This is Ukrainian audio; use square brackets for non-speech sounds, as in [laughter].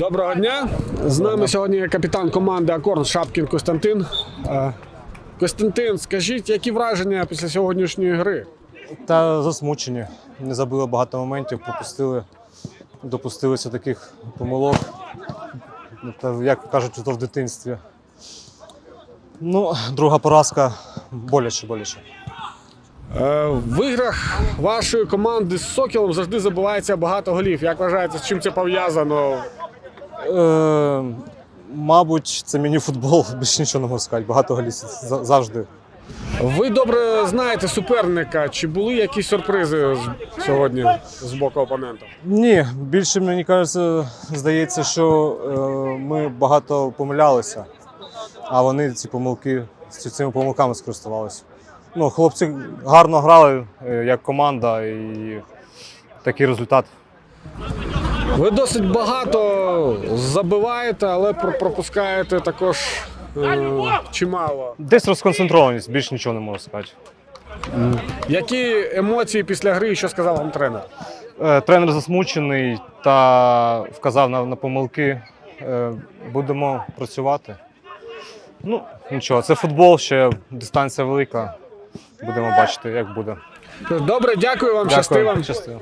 Доброго дня. З нами сьогодні капітан команди Акорн Шапкін Костянтин. Е, Костянтин, скажіть, які враження після сьогоднішньої гри? Та засмучені. Не забили багато моментів, пропустили, допустилися таких помилок. Ну, Та, як кажуть, то в дитинстві. Ну, друга поразка боляче, боляче. Е, В іграх вашої команди з Сокілом завжди забувається багато голів. Як вважаєте, з чим це пов'язано? Е, мабуть, це міні-футбол, [laughs] більше нічого не можу сказати. Багато голів завжди. Ви добре знаєте суперника. Чи були якісь сюрпризи з- сьогодні з боку опонента? Ні, більше мені кажеться, здається, що е, ми багато помилялися, а вони ці помилки з цими помилками скористувалися. Ну, хлопці гарно грали е, як команда, і такий результат. Ви досить багато забиваєте, але пропускаєте також е, чимало. Десь розконцентрованість, більше нічого не можу сказати. Які емоції після гри, і що сказав вам тренер? Е, Тренер засмучений та вказав на, на помилки. Е, Будемо працювати. Ну, нічого, це футбол, ще дистанція велика. Будемо бачити, як буде. Добре, дякую вам, щасти вам. Щасти.